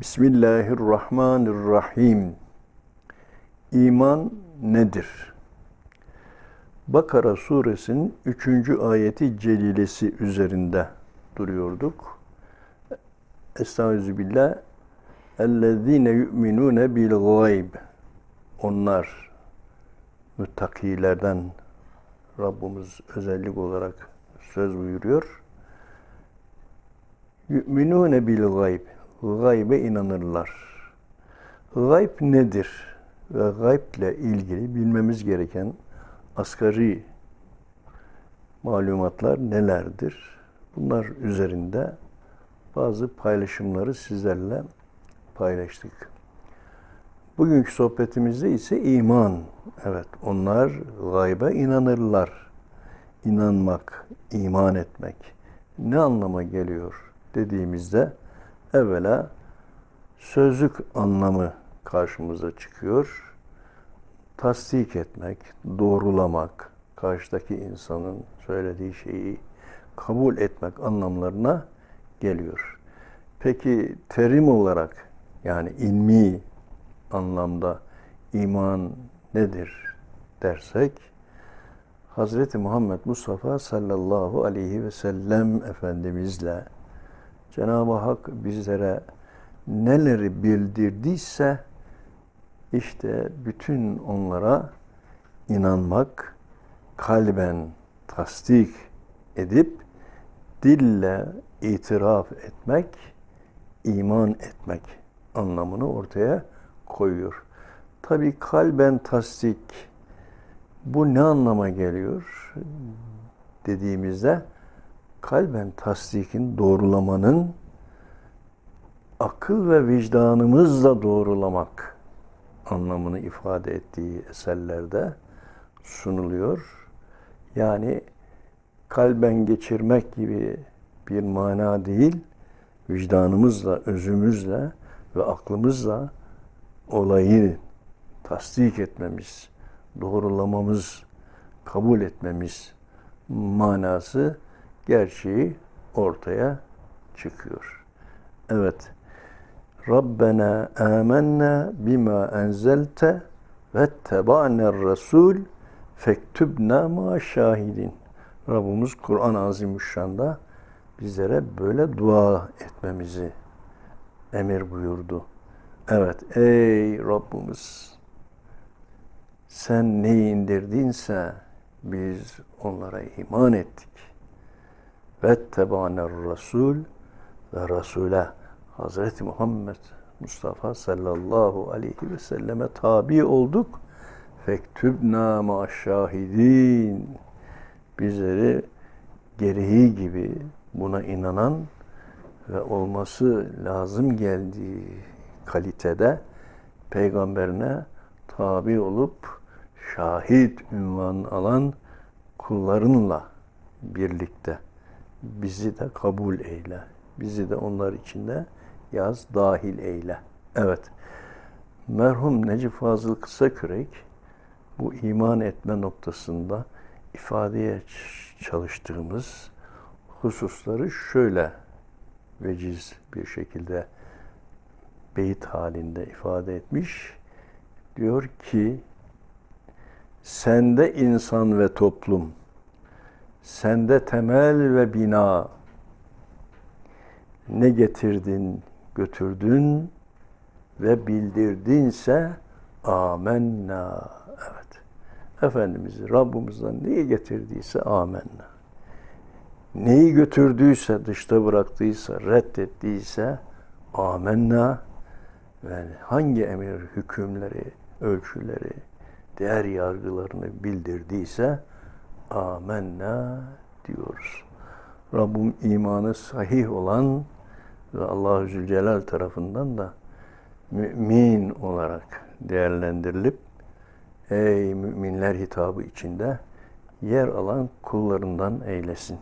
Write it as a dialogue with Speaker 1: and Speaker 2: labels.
Speaker 1: Bismillahirrahmanirrahim. İman nedir? Bakara suresinin 3. ayeti celilesi üzerinde duruyorduk. Estağfirullah. Ellezine yu'minune bil gayb. Onlar müttakilerden Rabbimiz özellik olarak söz buyuruyor. Yu'minune bil gayb. Gaybe inanırlar. Gayb nedir? Ve gayble ilgili bilmemiz gereken asgari malumatlar nelerdir? Bunlar üzerinde bazı paylaşımları sizlerle paylaştık. Bugünkü sohbetimizde ise iman. Evet, onlar gaybe inanırlar. İnanmak, iman etmek ne anlama geliyor dediğimizde evvela sözlük anlamı karşımıza çıkıyor. Tasdik etmek, doğrulamak, karşıdaki insanın söylediği şeyi kabul etmek anlamlarına geliyor. Peki terim olarak yani ilmi anlamda iman nedir dersek Hz. Muhammed Mustafa sallallahu aleyhi ve sellem Efendimizle Cenab-ı Hak bizlere neleri bildirdiyse işte bütün onlara inanmak, kalben tasdik edip dille itiraf etmek, iman etmek anlamını ortaya koyuyor. Tabi kalben tasdik bu ne anlama geliyor dediğimizde kalben tasdikin doğrulamanın akıl ve vicdanımızla doğrulamak anlamını ifade ettiği eserlerde sunuluyor. Yani kalben geçirmek gibi bir mana değil, vicdanımızla, özümüzle ve aklımızla olayı tasdik etmemiz, doğrulamamız, kabul etmemiz manası gerçeği ortaya çıkıyor. Evet. Rabbena amennâ bima enzelte ve teba'ner rasul fektübna ma şahidin. Rabbimiz Kur'an-ı Azimüşşan'da bizlere böyle dua etmemizi emir buyurdu. Evet ey Rabbimiz sen neyi indirdinse biz onlara iman ettik. Ve tebaner Resul ve Resul'e Hazreti Muhammed Mustafa sallallahu aleyhi ve selleme tabi olduk. Fektübna ma şahidin. Bizleri gereği gibi buna inanan ve olması lazım geldiği kalitede peygamberine tabi olup şahit ünvan alan kullarınla birlikte bizi de kabul eyle. Bizi de onlar içinde yaz dahil eyle. Evet. Merhum Necip Fazıl Kısakürek bu iman etme noktasında ifadeye çalıştığımız hususları şöyle veciz bir şekilde beyit halinde ifade etmiş. Diyor ki sende insan ve toplum, sende temel ve bina, ne getirdin, götürdün ve bildirdinse amenna. Evet. Efendimiz Rabbimizden neyi getirdiyse amenna. Neyi götürdüyse, dışta bıraktıysa, reddettiyse amenna. ve hangi emir hükümleri, ölçüleri, değer yargılarını bildirdiyse amenna diyoruz. Rabbim imanı sahih olan ve Allah-u Zülcelal tarafından da mümin olarak değerlendirilip ey müminler hitabı içinde yer alan kullarından eylesin.